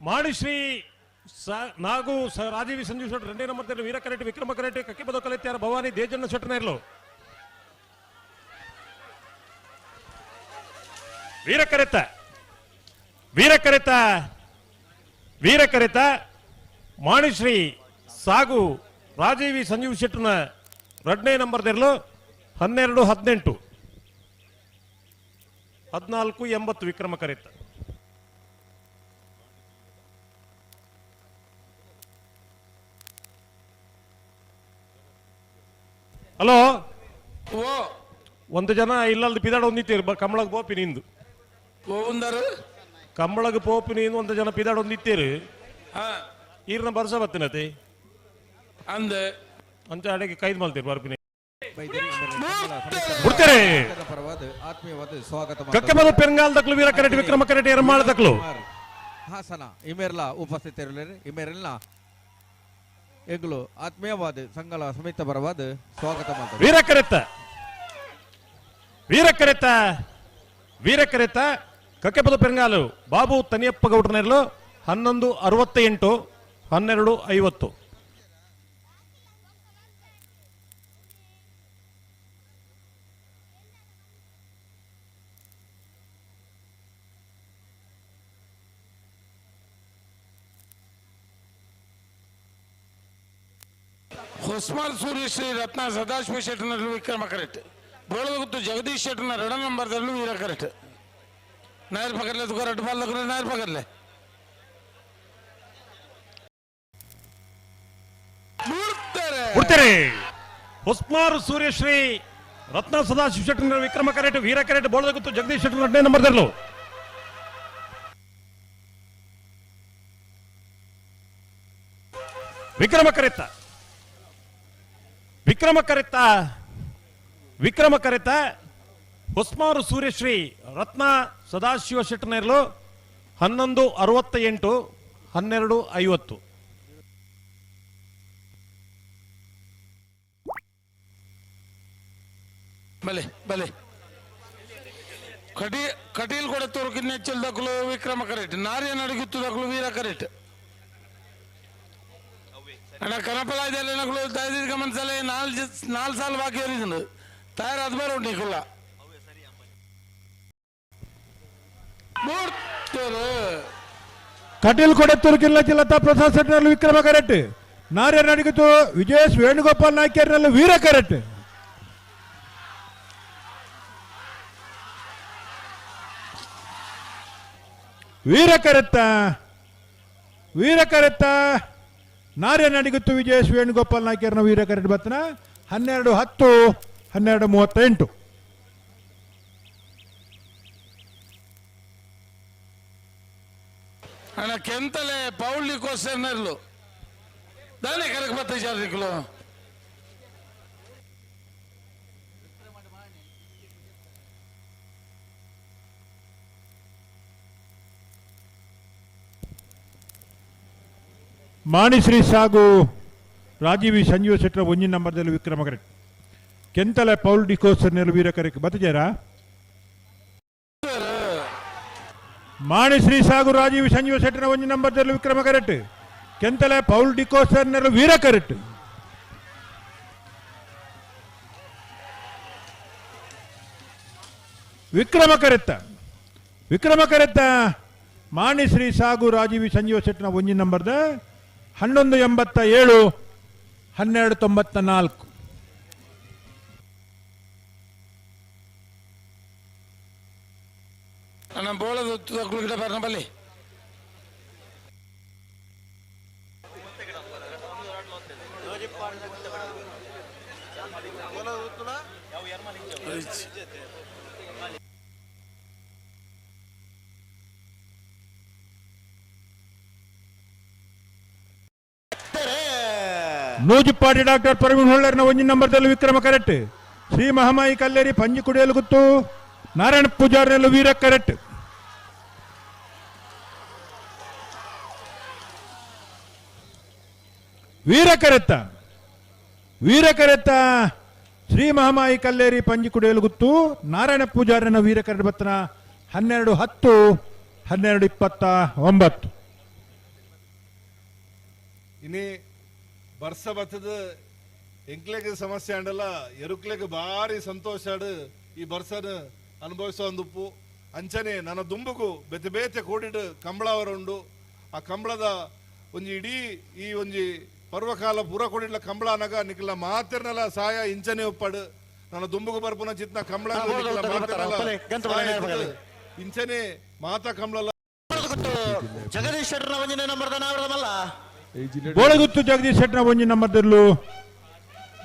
ಮಾಣಿಶ್ರೀ ಸ ನಾಗು ಸ ರಾಜೀವಿ ಸಂಜೀವ್ ಶೆಟ್ಟಿ రెండే ನಂಬರ್ ತೆರಳು ವೀರ ಕರೆಟ್ಟಿ ವಿಕ್ರಮ ಕರೆಟ್ಟಿ ಕಕ್ಕಿಬದ ಕಲೆತ್ಯಾರ ಭವಾನಿ ದೇಜಣ್ಣ ಶೆಟ್ಟನೇರ್ಲು ವೀರ ಕರೆತ ವೀರ ಕರೆತ ವೀರ ಕರೆತ ಮಾಣಿಶ್ರೀ ಸಾಗು ರಾಜೀವಿ ಸಂಜೀವ್ ಶೆಟ್ಟನ ಎರಡನೇ ನಂಬರ್ ತೆರಲು ಹನ್ನೆರಡು ಹದಿನೆಂಟು ಹದಿನಾಲ್ಕು ಎಂಬತ್ತು ವಿಕ್ರಮ ಕರೆತ ಹಲೋ? ಓ. ಒಂದು ಜನ ಇಲ್ಲಲ್ದು ಪಿದಾಡ ಒಂದಿತ್ತೀರಿ ಕಮಳಗ್ ಪೋಪಿ ನಿಂದು. ಕಂಬಳಗ್ ಪೋಪಿ ನೀನು ಒಂದು ಜನ ಪಿದಾಡ ಒಂದಿತ್ತೀರಿ ಹಾ. ಈರ್ನ ಬರ್ಸ ಬತ್ತಿನತಿ ಅಂದ. ಅಂತ ಅಡೆಗೆ ಕೈದ್ ಮಲ್ತೀರಿ ಬರ್ಪಿನಿ. ಬಿಡ್ತೇರೆ ಸಂಘದ ಪರವಾದ ಆತ್ಮೀಯವಾದ ಸ್ವಾಗತ ಕಕ್ಕೆ ಬದು ಪೆರಂಗಾಲ್ ದಕ್ಲು ವೀರ ಕರೆಟ್ ವಿಕ್ರಮ ಕರೆಟ್ ಎರಮಾಳ ದಕ್ಲು ಹಾಸನ ಇಮೇರ್ಲಾ ಉಪಸ್ಥಿತರಿಲ್ಲ ಇಮೇರೆಲ್ಲ ಎಗ್ಲು ಆತ್ಮೀಯವಾದ ಸಂಘಲ ಸಮೇತ ಪರವಾದ ಸ್ವಾಗತ ಮಾಡ್ತಾರೆ ವೀರ ಕರೆತ ವೀರ ಕಕ್ಕೆಪದ ಪೆರಂಗಾಲು, ಬಾಬು ತನಿಯಪ್ಪ ಗೌಡ್ರನೆರ್ಲು ಹನ್ನೊಂದು ಅರವತ್ತ ಎಂಟು ಹನ್ನೆರಡು ಐವತ್ತು. ಹೊಸ್ಮಾಲ್ ಸೂರ್ಯಶ್ರೀ ರತ್ನ ಸದಾಶಿವ ಶೆಟ್ಟನಲ್ಲಿ ವಿಕ್ರಮ ಕರೆಕ್ಟ್. ಬೋಳಗುತ್ತು ಜಗದೀಶ್ ಶೆಟ್ಟನ ರಣ ನಂಬರ್ದಲ್ಲೂ ವೀರ ಕರೆಕ್ಟ್. ನಾಯರ್ ಪಕಡ್ಲೆ ತುಕ ರಟ್ಟು ಬಾಲ್ ನಾಯರ್ ಪಕಡ್ಲೆ ಹೊಸ್ಮಾರು ಸೂರ್ಯಶ್ರೀ ರತ್ನ ಸದಾಶಿವ ಶೆಟ್ಟನ ವಿಕ್ರಮ ಕರೆಟ್ ವೀರ ಕರೆಟ್ ಗೊತ್ತು ಜಗದೀಶ್ ಶೆಟ್ಟರ್ ಎರಡನೇ ನಂಬರ್ ತೆರಲು ವಿಕ್ರಮ ಕರೆತ ವಿಕ್ರಮ ಕರೆತ ವಿಕ್ರಮ ಕರೆತ, ಹೊಸ್ಮಾರು ಸೂರ್ಯಶ್ರೀ, ರತ್ನ ಸದಾಶಿವ ಶೆಟ್ಟನೇರ್ಲು ಹನ್ನೊಂದು ಅರವತ್ತ ಎಂಟು ಹನ್ನೆರಡು ಐವತ್ತು. ಬಲೆ ಬಲೆ. ಕಡಿ ಕಟೀಲ್ ಕೂಡ ತುರುಕಿ ನೆಚ್ಚಲ್ ದಕ್ಕಲು ವಿಕ್ರಮ ಕರೆಟ್ ನಾರಿಯನ್ ಅಡಗಿತ್ತು ದಕ್ಕಲು ವೀರ ಕರೆಕ್ಟ್ ಅಣ್ಣ ಕನಪಲ ಇದೆಲ್ಲ ನಕಲು ತೈದಿದ್ ಗಮನಿಸಲೆ ನಾಲ್ ನಾಲ್ ಸಾಲ ಬಾಕಿ ಇರಿದ್ರು ತಯಾರು ಅದ್ಬಾರ ಉಂಟು ಕುಲ್ಲ ನೋಡ್ತಾರೆ ಕಟೀಲ್ ಕೊಡೆತ್ತೂರು ಜಿಲ್ಲಾ ಜಿಲ್ಲಾ ಪ್ರಸಾದ್ ಸೆಟ್ನಲ್ಲಿ ವಿಕ್ರಮ ಕರೆಟ್ ನಾರ್ಯ ನಡಿಗಿತು ವಿಜಯೇಶ್ ವೇಣುಗೋಪಾಲ್ ವೀರ ಕರೆಟ್ ವೀರ ಕರೆತ್ತ. ವೀರ ಕರೆತ್ತ. ನಾರ್ಯ ನಡಿಗುತ್ತು ವಿಜಯೇಶ್ ವೇಣುಗೋಪಾಲ್ ನಾಯ್ಕರ್ನ ವೀರ ಕರೆಟ್ ಬತ್ತನ ಹನ್ನೆರಡು ಹತ್ತು, ಹನ್ನೆರಡು ಮೂವತ್ತೆಂಟು. ಕೆಂತಲೆ ಪೌಳ್ಳಿ ಕೋಸ್ಟರ್ನರ್ಲು ದಾನೆ ಕರೆಕ್ಟ್ ಬತ್ತ ಮಾಣಿಶ್ರೀ ಸಾಗು, ರಾಜೀವಿ ಸಂಜೀವ ಶೆಟ್ಟರ ಒಂಜಿನ ನಂಬರ್ದಲ್ಲಿ ವಿಕ್ರಮ ಕರೆಕ್ಟ್ ಕೆಂತಲೆ ಪೌಲ್ ಡಿಕೋಸರ್ ನೆಲವೀರ ವೀರ ಕರೆಕ್ಟ್ ಬತ್ತಜಾರ? ಮಾಣಿಶ್ರೀ ಸಾಗು, ರಾಜೀವಿ ಸಂಜೀವ ಶೆಟ್ಟರ ಒಂಜಿ ನಂಬರ್ದಲ್ಲಿ ವಿಕ್ರಮ ಕರೆಕ್ಟ್ ಕೆಂತಲೆ ಪೌಲ್ ಡಿಕೋಸರ್ ನೆಲ ವೀರ ಕರೆಕ್ಟ್ ವಿಕ್ರಮ ಕರೆತ್ತ. ವಿಕ್ರಮ ಕರೆತ್ತ ಮಾಣಿಶ್ರೀ ಸಾಗು, ರಾಜೀವಿ ಸಂಜೀವ ಶೆಟ್ಟನ ಒಂಜಿ ನಂಬರ್ದ ಹನ್ನೊಂದು ಎಂಬತ್ತ ಏಳು ಹನ್ನೆರಡು ತೊಂಬತ್ತ ನಾಲ್ಕು. ನಮ್ಮ ಬೋಳದ ಗಿಡ ಬರ್ನ ಬಲ್ಲಿ. ನೂಜಿಪ್ಪಾಡಿ ಡಾಕ್ಟರ್ ಪ್ರವೀಣ್ ಹೊಳ್ಳರ್ನ ಒಂಜಿನ ನಂಬರ್ದಲ್ಲಿ ವಿಕ್ರಮ ಕರೆಕ್ಟ್ ಶ್ರೀ ಮಹಾಮಾಯಿ ಕಲ್ಲೇರಿ ಪಂಜಿ ಕುಡಿಯಲು ಗುತ್ತು ನಾರಾಯಣ ಪೂಜಾರಿನಲ್ಲೂ ವೀರ ಕರೆಕ್ಟ್ ವೀರ ಕರೆತ್ತ ವೀರ ಕರೆತ್ತ ಶ್ರೀ ಮಹಾಮಾಯಿ ಕಲ್ಲೇರಿ ಪಂಜಿ ಕುಡಿಯಲು ಗುತ್ತು ನಾರಾಯಣ ಪೂಜಾರಿನ ವೀರ ಕರೆಕ್ಟ್ ಬತ್ತನ ಹನ್ನೆರಡು ಹತ್ತು ಹನ್ನೆರಡು ಇಪ್ಪತ್ತ ಒಂಬತ್ತು ಇನಿ ಬರ್ಸ ಬತ್ತದ ಎಂಕ್ಲೆಗ್ ಸಮಸ್ಯೆ ಅಂಡಲ್ಲ ಎರುಕ್ಲೆಗ್ ಭಾರಿ ಸಂತೋಷ ಆಡು ಈ ಬರ್ಸನ ಅನುಭವಿಸೋ ಒಂದುಪ್ಪು ಅಂಚನೆ ನನ್ನ ದುಂಬುಗು ಬೆತೆ ಬೇತೆ ಕೂಡಿಡು ಕಂಬಳ ಉಂಡು ಆ ಕಂಬಳದ ಒಂಜಿ ಇಡೀ ಈ ಒಂಜಿ ಪರ್ವಕಾಲ ಪೂರ ಕೂಡಿಡ್ಲ ಕಂಬಳ ಅನಗ ನಿಕ್ಲ ಮಾತಿರ್ನಲ್ಲ ಸಾಯ ಇಂಚನೆ ಒಪ್ಪಡು ನನ್ನ ದುಂಬುಗು ಬರ್ಪುನ ಚಿತ್ನ ಕಂಬಳ. ಇಂಚನೆ ಮಾತಾ ಕಂಬಳ ಕೊಟ್ಟು ಜಗದೀಶ್ ಶೆಟ್ಟರ್ನ ಒಂದನೇ ನಂಬರ್ದ ನಾವರದಲ್ಲ ಬೋಳಗುತ್ತು ಜಗದೀಶ್ ಶೆಟ್ಟರ ಒಂಜಿ ನಂಬರ್ದರ್ಲು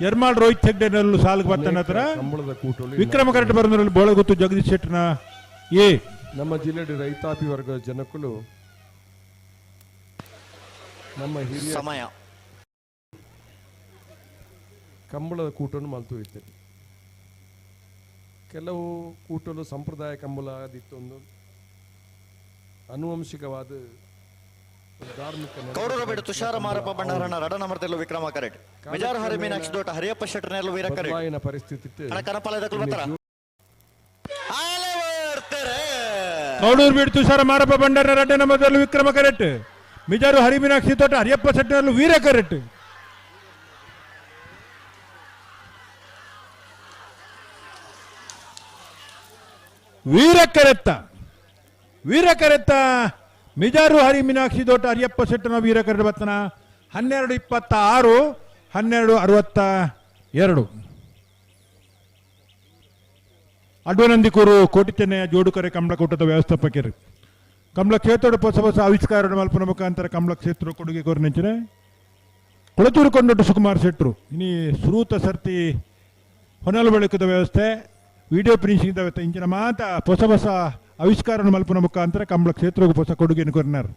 ಎರ್ಮಾಳ್ ರೋಹಿತ್ ಹೆಗ್ಡೆನಲ್ಲೂ ಸಾಲಿಗೆ ಬರ್ತಾನೆ ಹತ್ರ. ಕಂಬಳದ ಕೂಟಲು ವಿಕ್ರಮ ಕರೆಕ್ಟ್ ಬರೋದ್ರಲ್ಲಿ ಬೋಳಗುತ್ತು ಜಗದೀಶ್ ಶೆಟ್ಟರ್ನ ಏ. ನಮ್ಮ ಜಿಲ್ಲೆಯ ರೈತಾಪಿ ವರ್ಗದ ಜನಕ್ಕಳು ನಮ್ಮ ಹಿರಿಯ ಸಮಯ. ಕಂಬಳದ ಕೂಟವನ್ನು ಮಲ್ತು ಇರ್ತೇನೆ ಕೆಲವು ಕೂಟಲು ಸಂಪ್ರದಾಯ ಕಂಬಳ ಆದಿತ್ತೊಂದು ಅನುವಂಶಿಕವಾದ. ಕೌರವ ಬಿಡು ತುಷಾರ ಮಾರಪ್ಪ ಬಣ್ಣಾರಣ ರಡ ನಂಬರ್ದಲ್ಲೂ ವಿಕ್ರಮ ಕರೆಟ್ ಮೆಜಾರ್ ಹರಿ ಮೀನಾಕ್ಷಿ ದೋಟ ಹರಿಯಪ್ಪ ಶೆಟ್ಟರ್ನೆಲ್ಲೂ ವೀರ ಕರೆಟ್ ಪರಿಸ್ಥಿತಿ ಕೌಡೂರು ಬೀಡು ತುಷಾರ ಮಾರಪ್ಪ ಬಂಡಾರ ರಡ್ಡೆ ನಂಬರ್ದಲ್ಲೂ ವಿಕ್ರಮ ಕರೆಟ್ ಮಿಜಾರು ಹರಿಮೀನಾಕ್ಷಿ ತೋಟ ಹರಿಯಪ್ಪ ಶೆಟ್ನಲ್ಲೂ ವೀರ ಕರೆಟ್ ವೀರ ಕರೆತ್ತ. ವೀರ ಕರೆತ್ತ. ಮಿಜಾರು ಹರಿ ಮೀನಾಕ್ಷಿ ದೊಡ್ಡ ಹರಿಯಪ್ಪ ಶೆಟ್ಟನ ವೀರಕರ ಬತ್ತನ ಹನ್ನೆರಡು ಇಪ್ಪತ್ತ ಆರು ಹನ್ನೆರಡು ಅರವತ್ತ ಎರಡು. ಅಡ್ವನಂದಿಕೂರು ಕೋಟಿಚೆನ್ನೆಯ ಜೋಡುಕರೆ ಕಮಲಕೂಟದ ವ್ಯವಸ್ಥಾಪಕರು ಕಮಲ ಕ್ಷೇತ್ರದ ಹೊಸ ಹೊಸ ಆವಿಷ್ಕಾರ ಮಲ್ಪನ ಮುಖಾಂತರ ಕಮಲ ಕ್ಷೇತ್ರ ಕೊಡುಗೆ ಕೋರ್ನೆಂಚಿನ ಕೊಳತೂರು ಕೊಂಡೊಟ್ಟು ಸುಕುಮಾರ್ ಶೆಟ್ಟರು. ಇನಿ ಶ್ರೂತ ಸರ್ತಿ ಹೊನಲು ಬೆಳಕದ ವ್ಯವಸ್ಥೆ, ವಿಡಿಯೋ ಪ್ರಿಂಟಿಂಗ್ ವ್ಯವಸ್ಥೆ, ಇಂಚಿನ ಮಾತ ಹೊಸ ಹೊಸ ಆವಿಷ್ಕಾರ ಮಲ್ಪನ ಮುಖಾಂತರ ಕಂಬಳ ಕ್ಷೇತ್ರಕ್ಕೆ ಹೊಸ ಕೊಡುಗೆಯನ್ನು ಕೊರ್ನಾರು